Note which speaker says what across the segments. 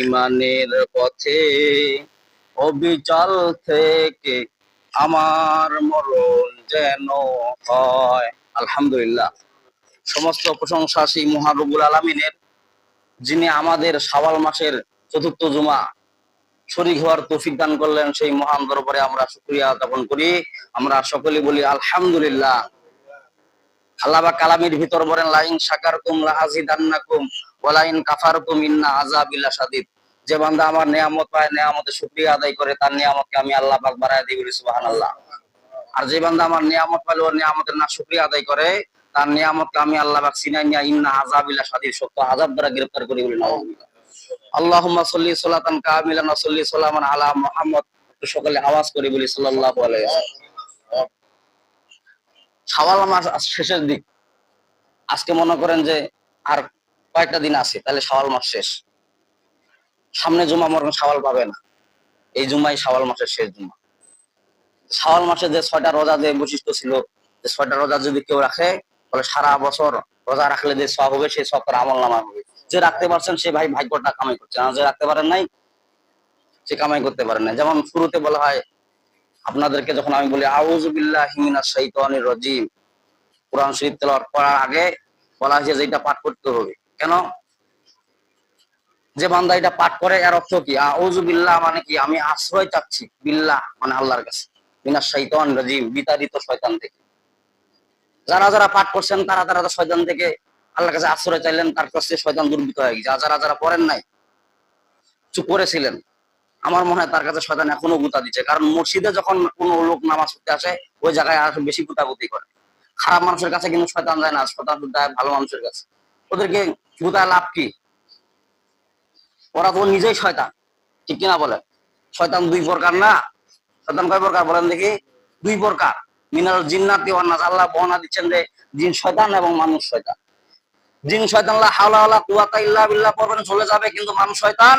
Speaker 1: ইমানের পথে অবিচল থেকে আমার মরণ যেন হয়। আলহামদুলিল্লাহ। সমস্ত প্রশংসা সেই মহারবুল আলমিনের, যিনি আমাদের শাওয়াল মাসের চতুর্থ জুমা শরীর হওয়ার তৌফিক দান করলেন, সেই মহান দরবারে আমরা শুক্রিয়া জ্ঞাপন করি। আমরা সকলে বলি আলহামদুলিল্লাহ। আল্লাহ কালামের ভিতর বলেন, লাইন শাকার তুম লাহাজিদান্নাকুম ওয়ালাইন যে বান্দা আমার নিয়ামত পায়, নিয়ামতের আদায় করে, তার নিয়ামতকে আমি আল্লাহ পাক বাড়ায় দিই বলি আর যে বান্দা আমার নিয়ামত ওর নিয়ামতের না আদায় করে, তার নিয়ামতকে আমি আল্লাহ পাক সিনাই নিয়া ইন্না সত্য দ্বারা গ্রেফতার করি বলি আল্লাহুম্মা সাল্লি সালাতান কামিলান ওয়া সাল্লি সালামান আলা মুহাম্মদ সকলে আওয়াজ করে বলি, সাল্লাল্লাহু আলাইহি শাওয়াল মাস শেষের দিক। আজকে মনে করেন যে আর কয়েকটা দিন আছে, তাহলে শাওয়াল মাস শেষ। সামনে জুমা করেন শাওয়াল পাবে না। এই জুমাই শাওয়াল মাসের শেষ জুমা শাওয়াল মাসে যে ছয়টা রোজা যে বৈশিষ্ট্য ছিল, যে ছয়টা রোজা যদি কেউ রাখে, তাহলে সারা বছর রোজা রাখলে যে সব হবে, সেই সব আমল নামা হবে। যে রাখতে পারছেন, সে ভাই ভাগ্যটা কামাই করছে আর যে রাখতে পারেন নাই, সে কামাই করতে পারেন না। যেমন শুরুতে বলা হয়, আপনাদেরকে যখন আমি বলি আউজুবিল্লাহি রাজিম কোরআন শরীফ তেলাওয়াত করার আগে বলা হয়েছে যে এটা পাঠ করতে হবে কেন? যে বান্দা এটা পাঠ করে, এর অর্থ কি? আউজুবিল্লাহ মানে কি? আমি আশ্রয় চাচ্ছি, বিল্লাহ মানে আল্লাহর কাছে। মিনাশ শাইতান রাজিম, বিতাড়িত শয়তান থেকে। যারা যারা পাঠ করছেন, তারা তারা তো শয়তান থেকে আল্লাহর কাছে আশ্রয় চাইলেন, তার কাছে শয়তান দুর্বৃত হয়ে গেছে। যারা যারা পড়েন নাই, চুপ করেছিলেন, আমার মনে হয় তার কাছে শয়তান এখনও গুতা দিচ্ছে। কারণ মসজিদে যখন কোনো লোক নামাজ পড়তে আসে, ওই জায়গায় আর বেশি গুতাগুতি করে। খারাপ মানুষের কাছে কিন্তু শয়তান যায় না, শয়তান যায় ভালো মানুষের কাছে। ওদেরকে গুতায় লাভ কি? ওরা তো নিজেই শয়তান। ঠিক কিনা বলে? শয়তান দুই প্রকার না? শয়তান কয় প্রকার? বলেন দেখি। দুই প্রকার। মিনাল জিন্নাতি ওয়ান্নাস আল্লাহ বর্ণনা দিচ্ছেন যে জিন শয়তান এবং মানুষ শয়তান। জিন শয়তান লা হাওলা ওয়ালা কুওয়াতা ইল্লা বিল্লাহ পড়বেন, চলে যাবে কিন্তু মানুষ শয়তান।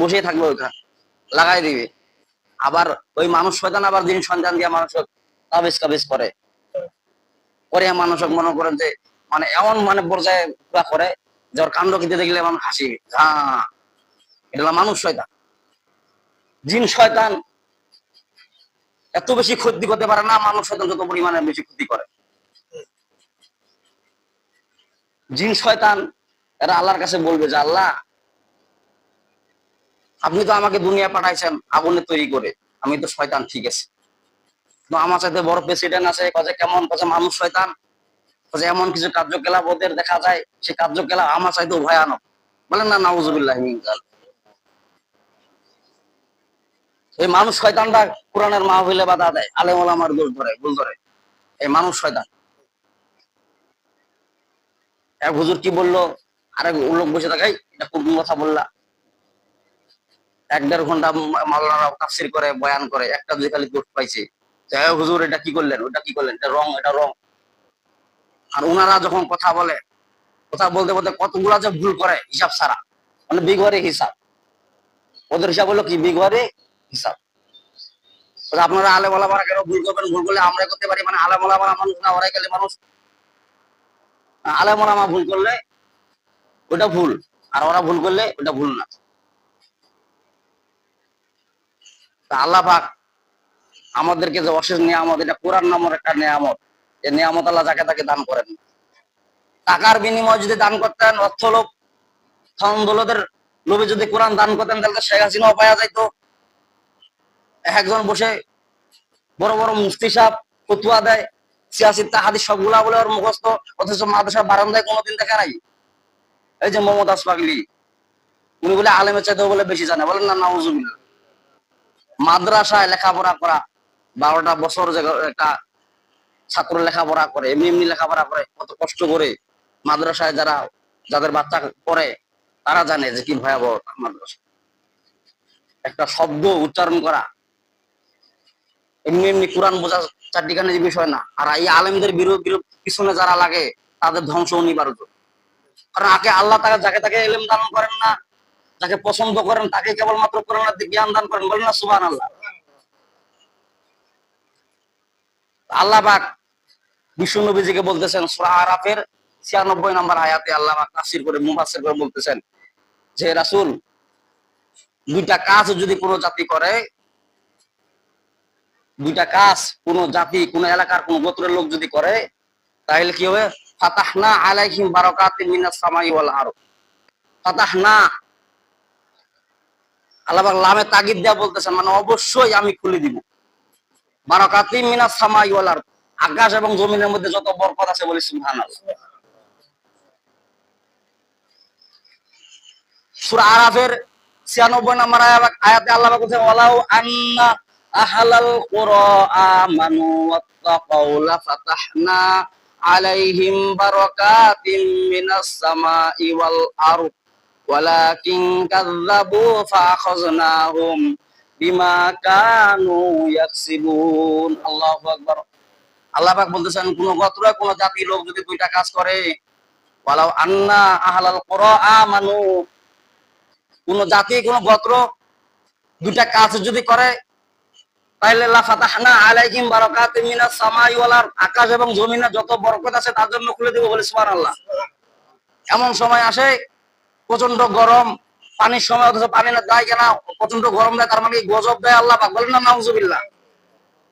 Speaker 1: বসে থাকবে ওইখানে। লাগাই দিবে। আবার ওই মানুষ শয়তান, আবার জিন সন্তান দিয়ে মানুষ তাবিজ কাবিজ করে। করে মানুষ মনে করেন যে মানে এমন মানে পর্যায়ে পুরা করে যে ওর কাণ্ড খেতে দেখলে মানুষ হাসি হ্যাঁ এটা মানুষ শয়তান। জিন শয়তান এত বেশি ক্ষতি করতে পারে না, মানুষ শয়তান যত পরিমাণে বেশি ক্ষতি করে। জিন শয়তান, এরা আল্লাহর কাছে বলবে যে, আল্লাহ, আপনি তো আমাকে দুনিয়া পাঠাইছেন, আগুনে তৈরি করে। আমি তো শয়তান, ঠিক আছে। আমার সাথে বড় প্রেসিডেন্ট আছে কাজে কেমন কাজে মানুষ শয়তান। কাজে এমন কিছু কার্যকলাপ ওদের দেখা যায় সে কার্যকলাপ আমার চাইতেও ভয়ানক। বলেন না নাউজুবিল্লাহ এই মানুষ শয়তানটা কোরআনের মাহফিলে বাধা দেয় আলেম ওলামার দোষ ধরে ভুল ধরে। এই মানুষ শয়তান। এক হুজুর কি বলল? আরেক লোক বসে থাকাই এটা কোন কথা বললা। এক দেড় ঘণ্টা মাওলানা তাফসির করে বয়ান করে একটা দুই খালি কোট পাইছে। যে, "এ হুজুর, এটা কি করলেন? ওটা কি করলেন? এটা রং এটা রং। আর ওনারা যখন কথা বলে, কথা বলতে বলতে কতগুলা যে ভুল করে, হিসাব ছাড়া মানে বিঘরে হিসাব। ওদের হিসাব হলো কি? বিঘরে হিসাব। আপনারা আলে বলা মারা কেন ভুল করবেন, ভুল করলে আমরা করতে পারি। মানে আলে বলা মারা মানুষ না, ওরাই গেলে মানুষ। আলে মা ভুল করলে ওটা ভুল, আর ওরা ভুল করলে ওটা ভুল না। আল্লাহ পাক আমাদেরকে যে অশেষ নিয়ামত, এটা কোরআন নামের একটা নিয়ামত। এই নিয়ামত আল্লাহ যাকে তাকে দান করেন। টাকার বিনিময়ে যদি দান করতেন, অর্থ লোভ, ধন লোভে যদি কোরআন দান করতেন, তাহলে শেখ হাসিনাও পাওয়া যাইতো। একজন বসে বড় বড় মুফতি সাহেব ফতুয়া দেয় সিয়াসি তাহাদি সবগুলা বলে ওর মুখস্থ, অথচ মাদ্রাসার বারান্দায় কোনোদিন দেখা নাই। এই যে মোহাম্মদ আসপাগলি উনি বলে আলেমের চাইতে বলে বেশি জানে। বলেন না, নাউজুবিল্লাহ। মাদ্রাসায় লেখাপড়া করা বারোটা বছর একটা ছাত্র লেখাপড়া করে, এমনি এমনি লেখাপড়া করে, কত কষ্ট করে মাদ্রাসায় যারা, যাদের বাচ্চা পড়ে, তারা জানে যে কি ভয়াবহ মাদ্রাসা। একটা শব্দ উচ্চারণ করা, এমনি এমনি কোরআন বোঝা চারটিখানে যে বিষয় না, আর এই আলেমদের বিরোধ বিরোধ পিছনে যারা লাগে, তাদের ধ্বংস অনিবার্য। কারণ আগে আল্লাহ তাকে, যাকে তাকে এলেম দান করেন না, যাকে পছন্দ করেন, তাকে কেবলমাত্র কোরআনের দিকে জ্ঞান দান করেন, বলেন না সুবান আল্লাহ আল্লাহ পাক বিশ্ব নবীজিকে বলতেছেন সূরা আরাফের ছিয়ানব্বই নম্বর আয়াতে আল্লাহ পাক তাফসীর করে মুফাসসির করে বলতেছেন যে, রাসূল, দুইটা কাজ যদি কোনো জাতি করে, দুইটা কাজ কোন জাতি, কোন এলাকার কোন গোত্রের লোক যদি করে, তাহলে কি হবে? ফাতাহনা আলাইহিম বারাকাতিন মিনাস সামাই ওয়াল আরদ। ফাতাহনা, আল্লাহ লামে তাগিদ দেয়া বলতেছেন মানে অবশ্যই আমি খুলে দিব। বারাকাতিন মিনাস সামাই ওয়াল আকাশ এবং জমিনের মধ্যে যত বরকত আছে বলি সুবহানাল্লাহ। সূরা আরাফের 96 নম্বর আয়াতে আল্লাহ পাক ওয়ালাউ আন্না আহলাল কুরা আমানু ওয়াত্তাকাউ লাফাতাহনা আলাইহিম বারাকাতিম মিনাস সামাই ওয়াল আরদ। ওয়ালাকিন কাযযাবু ফাআখাযনাহুম আল্লাহু আকবার। আল্লাহ পাক বলতেছেন, কোন গোত্র, কোন লোক যদি কাজ করে, ওয়ালাউ আন্না আহলাল আমানু। কোন জাতি, কোন গোত্র দুইটা কাজ যদি করে তাহলে আলাইহিম মিনাস সামাই ওয়াল আকাশ এবং জমিনে যত বরকত আছে তার জন্য খুলে দেব বলে সুবহানাল্লাহ। এমন সময় আসে প্রচণ্ড গরম পানির সময় অথচ পানি না দেয় কেনা? প্রচণ্ড গরম দেয়, তার মানে গজব দেয় আল্লাহ পাক। বলেন না, নাউজুবিল্লাহ।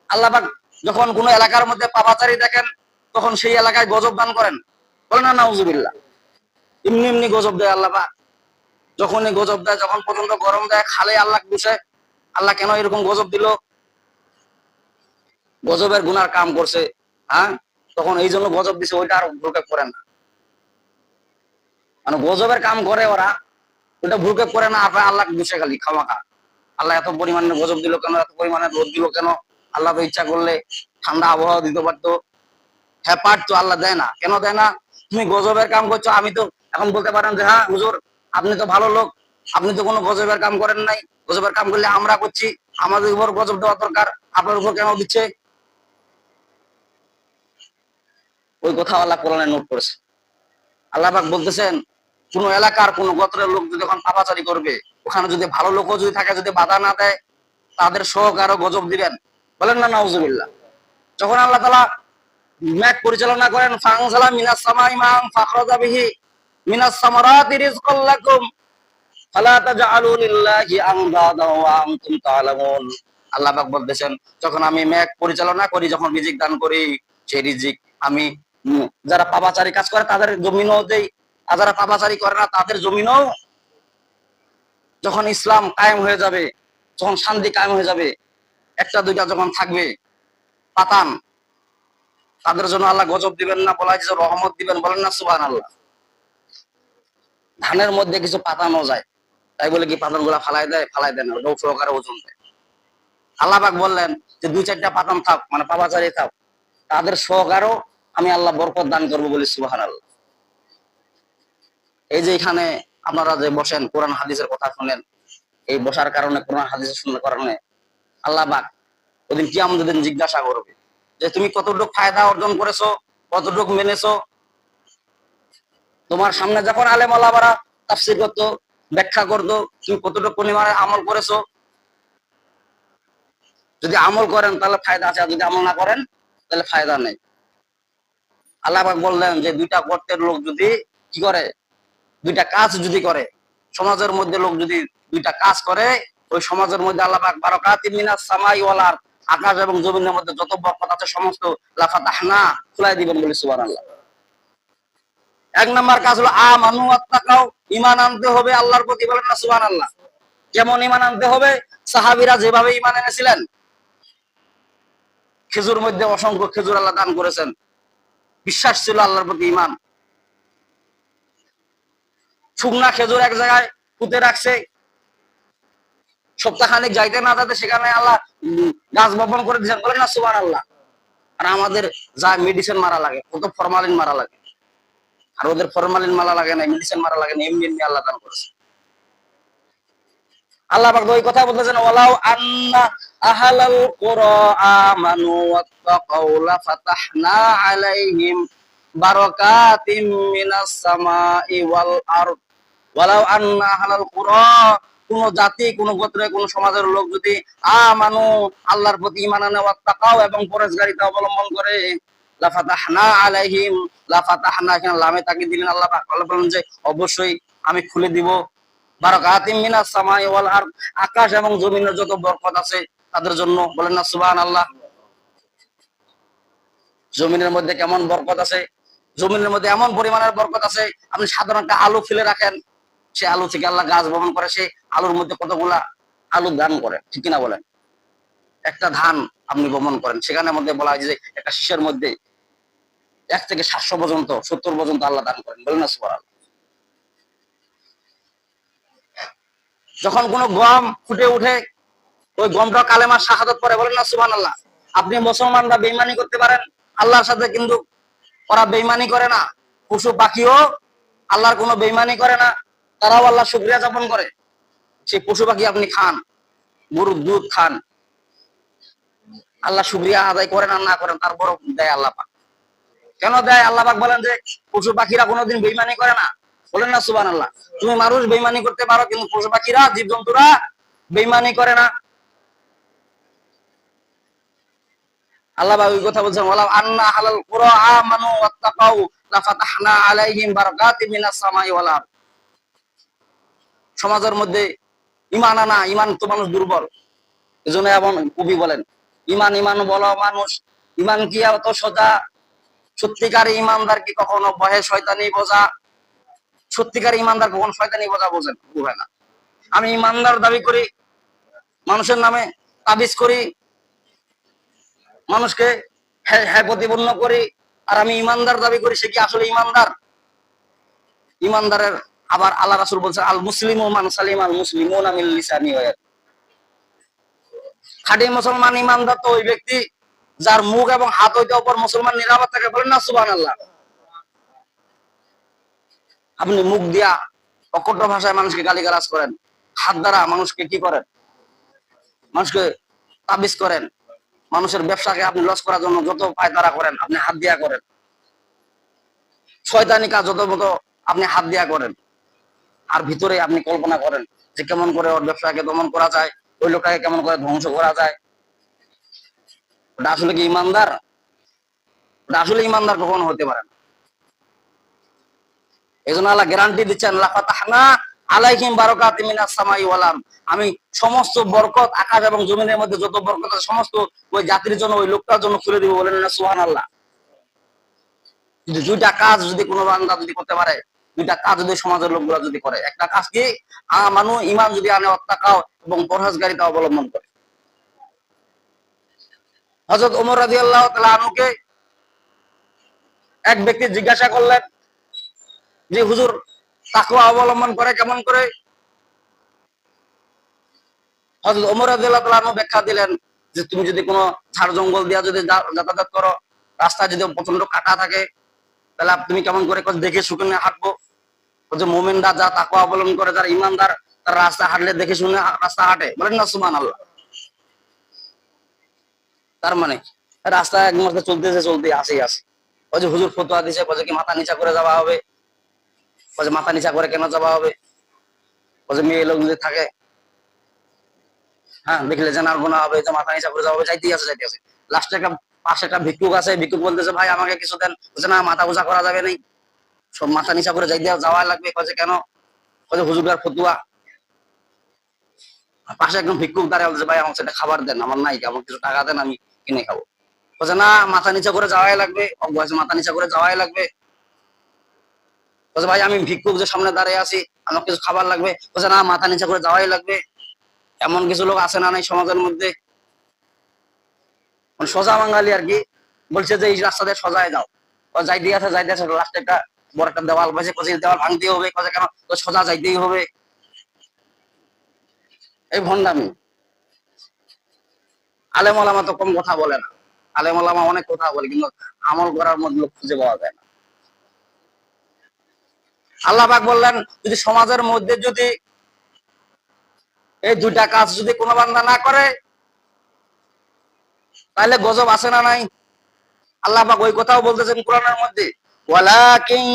Speaker 1: আল্লাহ পাক যখন কোন এলাকার মধ্যে পাপাচারি দেখেন, তখন সেই এলাকায় গজব দান করেন। বলেন না, নাউজুবিল্লাহ। এমনি এমনি গজব দেয় আল্লাহ পাক। যখনই গজব দেয়, যখন প্রচণ্ড গরম দেয়, খালে আল্লাহ বসে আল্লাহ কেন এরকম গজব দিল? গজবের গুনার কাম করছে হ্যাঁ? তখন এই জন্য গজব দিছে, ওইটা আর ভ্রুক্ষেপ করে না। মানে গজবের কাম করে ওরা ওইটা ভ্রুক্ষেপ করে না আপনার আল্লাহ বসে খালি, খামাখা। আল্লাহ এত পরিমাণে গজব দিল কেন, এত পরিমাণে রোদ দিল কেন? আল্লাহ তো ইচ্ছা করলে ঠান্ডা আবহাওয়া দিতে পারতো। হ্যাঁ পারতো, আল্লাহ দেয় না। কেন দেয় না? তুমি গজবের কাম করছ, আমি তো এখন বলতে পারেন যে হ্যাঁ হুজুর, আপনি তো ভালো লোক, আপনি তো কোনো গজবের কাম করেন নাই। গজবের কাম করলে আমরা করছি, আমাদের উপর গজব দেওয়া দরকার, আপনার উপর কেন দিচ্ছে? ওই কথা আল্লাহ কোরআনে নোট করেছে। আল্লাহ বলতেছেন কোন এলাকার কোন গোত্রের লোক যদি এখন পাপাচারি করবে, ওখানে যদি ভালো লোকও যদি থাকে, যদি বাধা না দেয়, তাদের শোক আরও গজব দিবেন। বলেন না, নাউজুবিল্লাহ। যখন আল্লাহ তালা ম্যাক পরিচালনা করেন ফাংসালা মিনাস সামাই মাম ফাখরাজা বিহি ফালা তা'লামুন আল্লাহ বলতেছেন, যখন আমি ম্যাক পরিচালনা করি, যখন রিজিক দান করি, সেই রিজিক আমি যারা পাপাচারী কাজ করে, তাদের জমিনও দেই আর যারা পাপাচারী করে না, তাদের জমিনও যখন ইসলাম কায়েম হয়ে যাবে, যখন শান্তি কায়েম হয়ে যাবে, একটা দুইটা যখন থাকবে, পাতান, তাদের জন্য আল্লাহ গজব দিবেন না, বলা যে রহমত দিবেন, বলেন না সুবান আল্লাহ ধানের মধ্যে কিছু পাতানো যায়, তাই বলে কি পাতানগুলা ফালাই দেয়? ফালাই দেয় না ওটাও সহকারে ওজন দেয়। আল্লাহ পাক বললেন যে দুই চারটা পাতান থাক মানে পাপাচারি থাক, তাদের সহকারও আমি আল্লাহ বরকত দান করব বলি সুবাহান আল্লাহ এই যে এখানে আপনারা যে বসেন, কোরআন, হাদিসের কথা শুনেন এই বসার কারণে, কোরআন হাদিসের শোনার কারণে আল্লাহ পাক ওদিন কি আমাদের দিন জিজ্ঞাসা করবে যে, তুমি কতটুকু ফায়দা অর্জন করেছ? কতটুকু মেনেছো? তোমার সামনে যখন আলেম আলামারা তাফসির করতো, ব্যাখ্যা করতো, তুমি কতটুকু পরিমাণে আমল করেছ? যদি আমল করেন, তাহলে ফায়দা আছে যদি আমল না করেন, তাহলে ফায়দা নেই। আল্লাহ বললেন যে, দুইটা গর্তের লোক যদি কি করে? দুইটা কাজ যদি করে, সমাজের মধ্যে লোক যদি দুইটা কাজ করে, ওই সমাজের মধ্যে আল্লাহ পাক বারাকাতি মিনাস সামাই ওয়াল আকাশ এবং জমিনের মধ্যে যত বরকত আছে সমস্ত লাফাতাহনা খুলাই দিবেন বলে সুবহানাল্লাহ। এক নম্বর কাজ হলো আ মানু আত্মাকাও ইমান আনতে হবে আল্লাহর প্রতি বলেন না সুবহানাল্লাহ। যেমন ইমান আনতে হবে, সাহাবিরা যেভাবে ইমান এনেছিলেন, খেজুর মধ্যে অসংখ্য খেজুর আল্লাহ দান করেছেন। বিশ্বাস ছিল আল্লাহর প্রতি ইমান শুকনা খেজুর এক জায়গায় পুঁতে রাখছে। সপ্তাহখানেক যাইতে না যাতে সেখানে আল্লাহ গাছ বপন করে দিয়েছেন। বলেন না সুবান আল্লাহ আর আমাদের যা মেডিসিন মারা লাগে কত ফরমালিন মারা লাগে। আর ওদের ফরমালিন মারা লাগে না মেডিসিন মারা লাগে না, এমনি এমনি আল্লাহ দান করেছে। আল্লাহ পাক ওই কথা বলতেছেন, ওয়ালাউ আন্না আহালাল কুরা আমানু ওয়াত্তাকাউ লাফাতাহনা আলাইহিম বারাকাতিম মিনাস সামাই ওয়াল আরদ। ওয়ালাউ আন্না আহালাল কুরা কোন জাতি, কোন গোত্রে, কোন সমাজের লোক যদি আমানু, আল্লাহর প্রতি ঈমান আনে, ওয়াত্তাকাউ এবং পরহেজগারিতা অবলম্বন করে, লাফাতাহনা আলাইহিম, লাফাতাহনা এখানে লামে তাকে দিলেন আল্লাহ পাক। আল্লাহ বলেন যে, অবশ্যই আমি খুলে দিব। বারাকাতিম মিনাস সামাই ওয়াল আরদ, আকাশ এবং জমিনের যত বরকত আছে তাদের জন্য। বলেন না, সুবহানাল্লাহ। জমিনের মধ্যে কেমন বরকত আছে? জমিনের মধ্যে এমন পরিমাণের বরকত আছে, আপনি সাধারণ একটা আলু ফেলে রাখেন। সে আলু থেকে আল্লাহ গাছ বপন করে, সে আলুর মধ্যে কতগুলা আলু দান করে, ঠিক কিনা বলেন? একটা ধান আপনি বপন করেন, সেখানের মধ্যে বলা হয় যে একটা শীষের মধ্যে এক থেকে সাতশো পর্যন্ত, সত্তর পর্যন্ত আল্লাহ দান করেন, বলেন না সুবহানাল্লাহ? যখন কোনো গম ফুটে উঠে, ওই গমটা কালেমার শাহাদত করে বলেন না সুবান আল্লাহ আপনি মুসলমানরা বেইমানি করতে পারেন, আল্লাহর সাথে কিন্তু ওরা বেইমানি করে না। পশু পাখিও আল্লাহর কোনো বেইমানি করে না। তারাও আল্লাহ শুক্রিয়া যাপন করে। সেই পশু পাখি আপনি খান, গরুর দুধ খান। আল্লাহ শুক্রিয়া আদায় করেন আর না করেন তারপর দেয় আল্লাহ পাক। কেন দেয়? আল্লাহ পাক বলেন যে, পশু পাখিরা কোনোদিন বেইমানি করে না। বলেন না সুবান আল্লাহ তুমি মানুষ বেইমানি করতে পারো, কিন্তু পশু পাখিরা জীব জন্তুরা বেইমানি করে না। আল্লাহ ওই কথা বলছেন, ওয়ালাউ আন্না হালাল কুরা আমানু ওয়াত্তাকাউ লাফাতাহনা আলাইহিম বারাকাতিম মিনাস সামাই ওয়াল আরদ। সমাজের মধ্যে ইমান আনা, ইমান তো মানুষ দুর্বল। এজন্য এমন কবি বলেন, ইমান ইমান বলো মানুষ, ইমান কি এত সোজা? সত্যিকার ইমানদার কি কখনো বহে শয়তানি বোঝা? সত্যিকার ইমানদার কখনো শয়তানি বোঝা বোঝেন বুঝে না। আমি ইমানদার দাবি করি, মানুষের নামে তাবিজ করি, মানুষকে হ্যাঁ প্রতিপন্ন করি, আর আমি ইমানদার দাবি করি, সে কি আসলে ইমানদার? ইমানদারের আবার আল্লাহ রাসুল বলছে, আল মুসলিম মান সালিম আল মুসলিম ওয়া মুসলমান ইমানদার তো ওই ব্যক্তি যার মুখ এবং হাত হইতে অপর মুসলমান নিরাপদ থাকে বলেন না, সুবহানাল্লাহ? আপনি মুখ দিয়া অকট্য ভাষায় মানুষকে গালিগালাজ করেন, হাত দ্বারা মানুষকে কি করেন? মানুষকে তাবিজ করেন, মানুষের ব্যবসাকে আপনি লস করার জন্য যত পায়তারা করেন, আপনি হাত দিয়া করেন। শয়তানি কাজ যত মতো আপনি হাত দিয়া করেন। আর ভিতরে আপনি কল্পনা করেন যে কেমন করে ওর ব্যবসাকে দমন করা যায়, ওই লোকটাকে কেমন করে ধ্বংস করা যায়। ওটা আসলে কি ইমানদার? ওটা আসলে ইমানদার কখনো হতে পারে না। এই জন্য আল্লাহ গ্যারান্টি দিচ্ছেন লাফাতাহনা আলাইহিম বারাকাতিম মিনাস সামাই ওয়াল আরদ। আমি সমস্ত বরকত আকাশ এবং জমিনের মধ্যে যত বরকত আছে, সমস্ত ওই জাতির জন্য, ওই লোকটার জন্য খুলে দিব বলেন না, সুবহানাল্লাহ। যদি দুইটা কাজ যদি কোনো বান্দা যদি করতে পারে দুইটা কাজ যদি সমাজের লোকগুলা যদি করে, একটা কাজ কি? মানু ইমান যদি আনে অত্যাকাও এবং পরহেজগারিতা অবলম্বন করে। হযরত ওমর রাদিয়াল্লাহু তাআলা আনুকে এক ব্যক্তি জিজ্ঞাসা করলেন যে, হুজুর, তাকওয়া অবলম্বন করে কেমন করে? হযরত ওমর রাদিয়াল্লাহু তাআলা আনহু ব্যাখ্যা দিলেন যে, তুমি যদি কোনো ঝাড় জঙ্গল দিয়া যদি যাতায়াত করো, রাস্তায় যদি প্রচণ্ড কাটা থাকে তাহলে তুমি কেমন করে দেখে শুনে হাঁটবো? যে মোমেনরা যা তাকওয়া অবলম্বন করে, যারা ইমানদার, তারা রাস্তা হাঁটলে দেখে শুনে রাস্তা হাঁটে। বলেন না, সুবহানাল্লাহ। তার মানে রাস্তায় এক মাসে চলতেছে চলতে আসেই আসে ওই যে হুজুর ফতোয়া দিছে কয়ে কি মাথা নিচা করে যাওয়া হবে? যে মাথা নিচা করে কেন যাওয়া হবে? যে মেয়ে লোক যদি থাকে হ্যাঁ দেখলে জানার গোনা হবে, যে মাথা নিচা করে যাওয়া হবে, যাইতেই আছে যাইতে আছে। লাস্টে একটা পাশে একটা ভিক্ষুক আছে, ভিক্ষুক বলতেছে, ভাই, আমাকে কিছু দেন। বলছে, না, মাথা উঁচা করা যাবে নাই। সব মাথা নিচা করে যাইতে যাওয়া লাগবে। কয়ে কেন? কয়ে হুজুরগার ফতুয়া। পাশে একদম ভিক্ষুক দাঁড়ায় বলছে ভাই আমার সেটা খাবার দেন, আমার নাই আমার কিছু টাকা দেন, আমি কিনে খাব। বলছে, না, মাথা নিচা করে যাওয়াই লাগবে। বয়সে মাথা নিচা করে যাওয়াই লাগবে। বলছে, ভাই, আমি ভিক্ষুক যে সামনে দাঁড়িয়ে আছি আমার কিছু খাবার লাগবে। বলছে, না, মাথা নিচা করে যাওয়াই লাগবে। এমন কিছু লোক আছে না নাই সমাজের মধ্যে। সোজা বাঙালি আর কি বলছে যে, এই রাস্তা দিয়ে সোজায় যাও। যাই দিয়ে আছে যাই দিয়ে আছে একটা বড় একটা দেওয়াল পাইছে কচি দেওয়াল ভাঙতে হবে, কচে কেন? তো সোজা যাইতেই হবে। এই ভণ্ডামি। আলেম ওলামা তো কম কথা বলে না। আলেম ওলামা অনেক কথা বলে, কিন্তু আমল করার মধ্যে লোক খুঁজে পাওয়া যায় না। আল্লাহ পাক বললেন, যদি সমাজের মধ্যে যদি এই দুইটা কাজ যদি কোনো বান্দা না করে তাহলে গজব আছে না নাই? আল্লাহ পাক ওই কথাও বলতেছেন কোরআনের মধ্যে, ওয়ালাকিন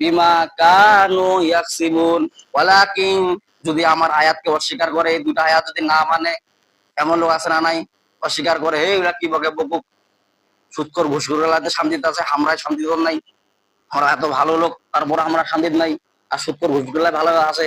Speaker 1: বিমা কানু ইয়াকসিবুন ওয়ালাকিন, যদি আমার আয়াতকে অস্বীকার করে, এই দুটা আয়াত যদি না মানে এমন লোক আছে না নাই? অস্বীকার করে, হে এগুলা কি বকে বকুক? সুৎকর ঘুষখোর এলাকাতে শান্তিতে আছে আমরাই শান্তিতে নাই। আমরা এত ভালো লোক তারপর আমরা শান্তিতে নাই। আর সুৎকর ঘুষখোর ভালো আছে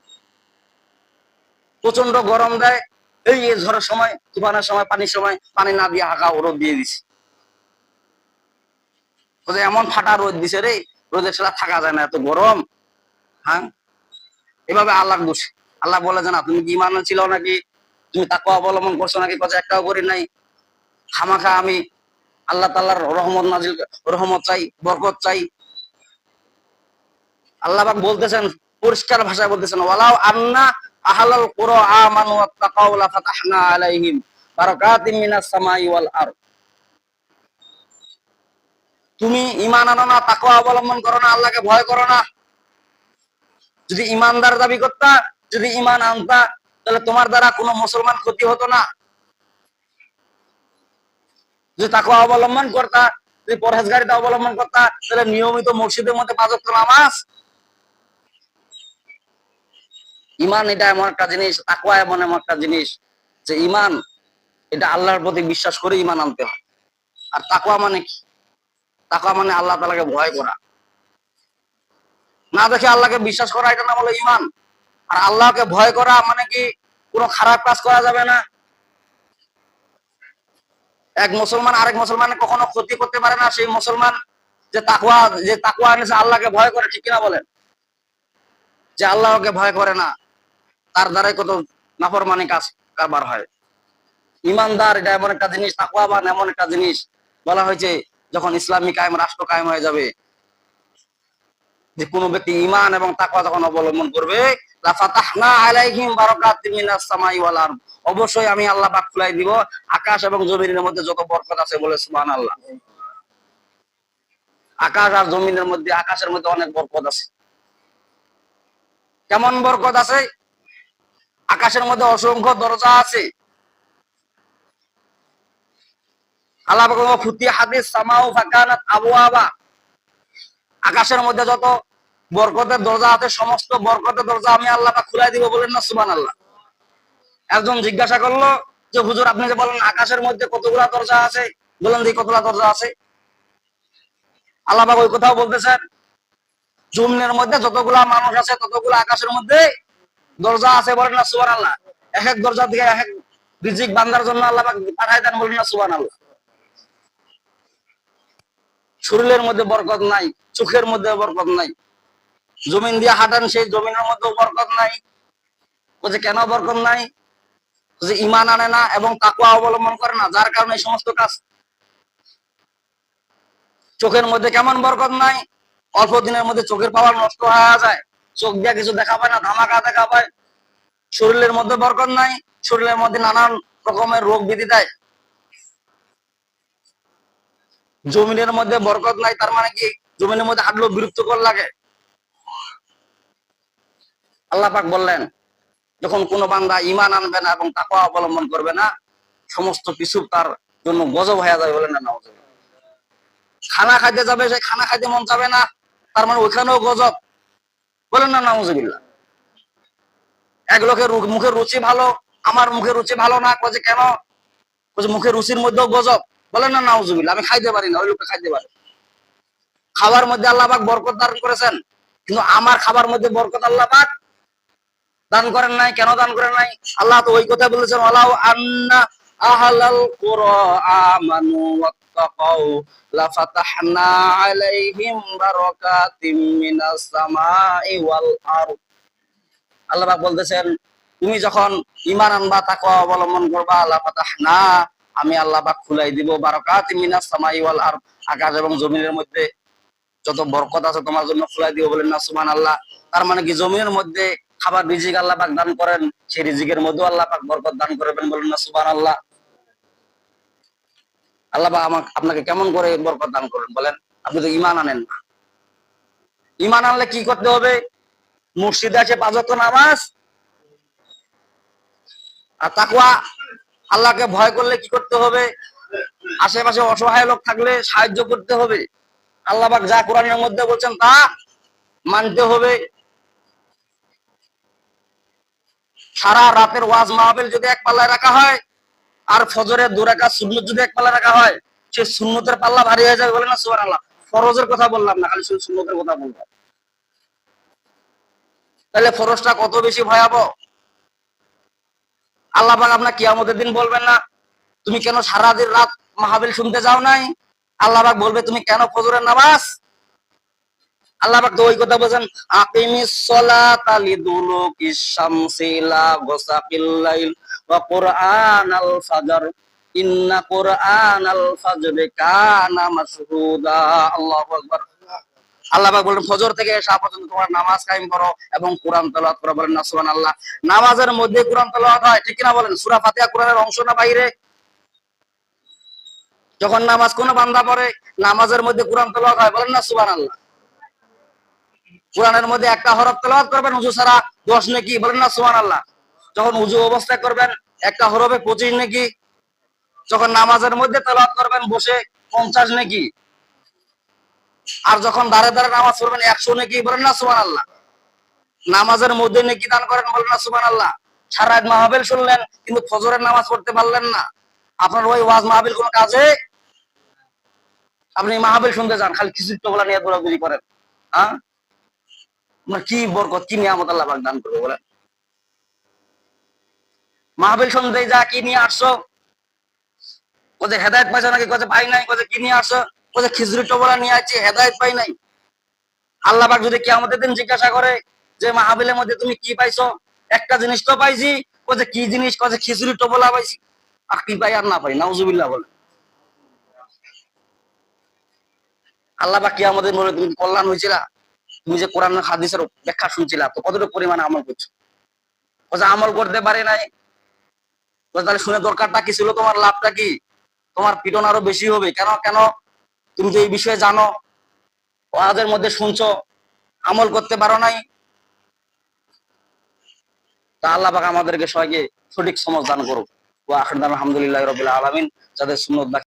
Speaker 1: প্রচণ্ড গরম দেয়। এই ঝড়ের সময়, তুফানের সময়, পানির সময়, পানি না দিয়ে হাঁকা রোদ দিয়ে দিছে। এমন ফাটা রোদ দিছে রে, রোদের ছাড়া থাকা যায় না, এত গরম। হ্যাঁ? এভাবে আল্লাহ দোষ আল্লাহ বলে যে তুমি কি ইমান ছিল নাকি? তুমি তাকে অবলম্বন করছ নাকি? কথা একটাও করি নাই। খামাখা আমি আল্লাহ তাল্লাহর রহমত নাজিল রহমত চাই, বরকত চাই। আল্লাহ বলতেছেন, পরিষ্কার ভাষায় বলতেছেন, ওয়ালাউ আন্না আহলাল কুরা আমানু ওয়াত্তাকাউ লাফাতাহনা আলাইহিম বারাকাতিম মিনাস সামাই ওয়াল আরদ। তুমি ঈমান আনো না, তাকওয়া অবলম্বন করো না, আল্লাহকে ভয় করো না। যদি ইমানদার দাবি করতা, যদি ঈমান আনতা, তাহলে তোমার দ্বারা কোনো মুসলমান ক্ষতি হতো না। যদি তাকওয়া অবলম্বন করতা, যদি পরহেজগারিতা অবলম্বন করতা, তাহলে নিয়মিত মসজিদের মধ্যে পাঁচ নামাজ ইমান এটা এমন একটা জিনিস, তাকওয়া এমন এমন একটা জিনিস যে ইমান, এটা আল্লাহর প্রতি বিশ্বাস করে ইমান আনতে হয়। আর তাকওয়া মানে কি? তাকওয়া মানে আল্লাহ তাআলাকে ভয় করা। না দেখে আল্লাহকে বিশ্বাস করা, এটা না বলে ইমান। আর আল্লাহকে ভয় করা মানে কি, কোনো খারাপ কাজ করা যাবে না। এক মুসলমান আরেক মুসলমানের কখনো ক্ষতি করতে পারে না, সেই মুসলমান যে তাকুয়া যে তাকুয়া এনেছে, আল্লাহকে ভয় করে, ঠিক কিনা বলেন? যে আল্লাহকে ভয় করে না। তার দ্বারাই কত নাফরমানি কাজ কারবার হয়। ইমানদার এটা এমন একটা জিনিস, তাকওয়াবান এমন একটা জিনিস। বলা হয়েছে, যখন ইসলামী কায়েম, রাষ্ট্র কায়েম হয়ে যাবে, যে কোনো ব্যক্তি ইমান এবং তাকওয়া যখন অবলম্বন করবে অবশ্যই আমি আল্লাহ পাক খুলাই দিব, আকাশ এবং জমিনের মধ্যে যত বরকত আছে বলে সুবহানাল্লাহ। আকাশ আর জমিনের মধ্যে, আকাশের মধ্যে অনেক বরকত আছে। কেমন বরকত আছে? আকাশের মধ্যে অসংখ্য দরজা আছে। আল্লাহ আকাশের মধ্যে যত বরকতের দরজা আছে, সমস্ত বরকতের দরজা আমি আল্লাহ খুলাই দিব বলেন না, সুবহানাল্লাহ। একজন জিজ্ঞাসা করল যে, হুজুর, আপনি যে বলেন আকাশের মধ্যে কতগুলা দরজা আছে? বলেন দেখি কতগুলা দরজা আছে? আল্লাহ ওই কথাও বলতেছেন, জমিনের মধ্যে যতগুলা মানুষ আছে, ততগুলা আকাশের মধ্যে দরজা আছে বলেন না সুবান আল্লাহ এক এক দরজা থেকে এক এক রিজিক বান্দার জন্য আল্লাহ পাঠায় দেন বলেন না সুবান আল্লাহ শরীরের মধ্যে বরকত নাই, চোখের মধ্যে বরকত নাই। জমিন দিয়ে হাঁটান, সেই জমিনের মধ্যে বরকত নাই। বলছে কেন বরকত নাই? যে ইমান আনে না এবং তাকুয়া অবলম্বন করে না, যার কারণে সমস্ত কাজ। চোখের মধ্যে কেমন বরকত নাই? অল্প দিনের মধ্যে চোখের পাওয়ার নষ্ট হয়ে যায়। চোখ দিয়ে কিছু দেখা পায় না, ধামাকা দেখা পায় শরীরের মধ্যে বরকত নাই, শরীরের মধ্যে নানান রকমের রোগ বিধি দেয়। জমিনের মধ্যে বরকত নাই, তার মানে কি? জমিনের মধ্যে হাঁটলেও বিরক্তকর লাগে। আল্লাহ পাক বললেন, যখন কোনো বান্দা ইমান আনবে না এবং তাকে অবলম্বন করবে না, সমস্ত কিছু তার জন্য গজব হয়ে যাবে বলেন না খানা খাইতে যাবে, সে খানা খাইতে মন যাবে না, তার মানে ওইখানেও গজব। বলেন না, নাউজুবিল্লাহ। এক লোকের মুখের রুচি ভালো, আমার মুখের রুচি ভালো না কছে কেন? কছে মুখের রুচির মধ্যেও গজব। বলেন না, নাউজুবিল্লাহ, আমি খাইতে পারি না, ওই লোকে খাইতে পারে। খাবার মধ্যে আল্লাহ পাক বরকত দান করেছেন, কিন্তু আমার খাবার মধ্যে বরকত আল্লাহ পাক দান করেন নাই, কেন দান করেন নাই? আল্লাহ তো ওই কথা বলেছেন আল্লাহ আন্না আহলাল কুরা আমানু লাফাতাহনা আলাইহিম বারাকাতিম মিনাস সামাই ওয়াল আরদ আল্লাহ পাক বলতেছেন, তুমি যখন ঈমান আনবা তাকওয়া অবলম্বন করবা, লাফাতাহনা, আমি আল্লাহ পাক খুলাই দিব বারাকাতিম মিনাস সামাই ওয়াল আরদ। আকাশ এবং জমিনের মধ্যে যত বরকত আছে তোমার জন্য খুলাই দিব বলেন না, সুবহানাল্লাহ। তার মানে কি, জমিনের মধ্যে খাবার রিজিক আল্লাহ পাক দান করেন, সেই রিজিকের মধ্যে আল্লাহ পাক বরকত দান করবেন বলেন না, সুবহানাল্লাহ। আল্লাহ আমাকে, আপনাকে কেমন করে বরকত দান করেন বলেন? আপনি তো ইমান আনেন না। ইমান আনলে কি করতে হবে? মসজিদে আছে পাঁচ ওয়াক্ত নামাজ। আর তাকুয়া আল্লাহকে ভয় করলে কি করতে হবে? আশেপাশে অসহায় লোক থাকলে সাহায্য করতে হবে। আল্লাহ যা কোরআনের মধ্যে বলছেন তা মানতে হবে। সারা রাতের ওয়াজ মাহফিল যদি এক পাল্লায় রাখা হয় আর ফজরের দু রাকাত সুন্নত যদি এক পাল্লায় রাখা হয়, সে সুন্নতের পাল্লা ভারী হয়ে যাবে বলে না, সুবহানাল্লাহ? ফরজের কথা বললাম না, খালি শুধু সুন্নতের কথা বললাম। তাহলে ফরজটা কত বেশি ভয়াবহ? আল্লাহ পাক আপনার কিয়ামতের দিন বলবেন না, তুমি কেন সারাদিন রাত মাহফিল শুনতে যাও নাই? আল্লাহ পাক বলবে, তুমি কেন ফজরের নামাজ আল্লাহ পাক তো ওই কথা বলেন আকিমিস সালাতা লিদুলুকিস শামসি গাসাকিল লাইল ওয়া কুরআনাল ফাজর, ইন্না কুরআনাল ফাজরি কানা আল্লাহু আকবার। আল্লাহ পাক বলেন ফজর থেকে পর্যন্ত তোমার নামাজ কায়েম করো এবং কোরআন তেলাওয়াত করো বলেন না, সুবহানাল্লাহ। নামাজের মধ্যে কোরআন তেলাওয়াত হয়, ঠিক কিনা বলেন? সূরা ফাতিহা কোরআনের অংশ না বাইরে? যখন নামাজ কোন বান্দা পড়ে, নামাজের মধ্যে কোরআন তেলাওয়াত হয়, বলেন না, সুবহানাল্লাহ। কোরআনের মধ্যে একটা হরফ তেলাওয়াত করবেন উজু ছাড়া দশ নাকি, বলেন না সুবহান আল্লাহ যখন উজু অবস্থায় করবেন, একটা হরফে পঁচিশ নাকি, যখন নামাজের মধ্যে তেলাওয়াত করবেন, বসে পঞ্চাশ নাকি, আর যখন দাঁড়ে দাঁড়ে নামাজ পড়বেন, একশো নাকি, বলেন না সুবহান আল্লাহ নামাজের মধ্যে নাকি দান করেন, বলেন না সুবহান আল্লাহ সারা রাত মাহফিল শুনলেন, কিন্তু ফজরের নামাজ পড়তে পারলেন না। আপনার ওই ওয়াজ মাহফিল কোন কাজে? আপনি মাহফিল শুনতে যান খালি কিছু বলা নিয়ে দৌড়াদৌড়ি করেন। হ্যাঁ? কি বরকত, কি নিয়ামত আল্লাহ পাক দান করবে বলেন? মাহবিল সন্ধ্যে যা কি নিয়ে আসছো? কোথায় হেদায়ত পাইছো নাকি? কোথায় পাই নাই? কোথায় কি নিয়ে আসছো? কোথায় খিচুড়ি টবলা নিয়ে আসছি হেদায়ত পাই নাই? আল্লাহ পাক যদি আমাদের দিন জিজ্ঞাসা করে যে মাহবিলের মধ্যে তুমি কি পাইছো? একটা জিনিস তো পাইছি, কোথায় কি জিনিস, কোথায় খিচুড়ি টবলা পাইছি? আর কি পাই আর না পাই, নাউজুবিল্লাহ বলে আল্লাহ কি আমাদের মনে তুমি কল্যাণ হয়েছিল তুমি যে কোরআন হাদিসের ব্যাখ্যা শুনছিলা, তো কতটুকু পরিমাণে আমল করছ? বলছে, আমল করতে পারে নাই। তাহলে শুনে দরকারটা কি ছিল? তোমার লাভটা কি? তোমার পিটন আরও বেশি হবে। কেন কেন? তুমি তো এই বিষয়ে জানো। ওয়াজের মধ্যে শুনছো, আমল করতে পারো নাই। তা আল্লাহ আমাদেরকে সবাইকে সঠিক সমাজ দান করুক। ও আখির আলহামদুলিল্লাহ রবিল আলমিন। যাদের সুন্নত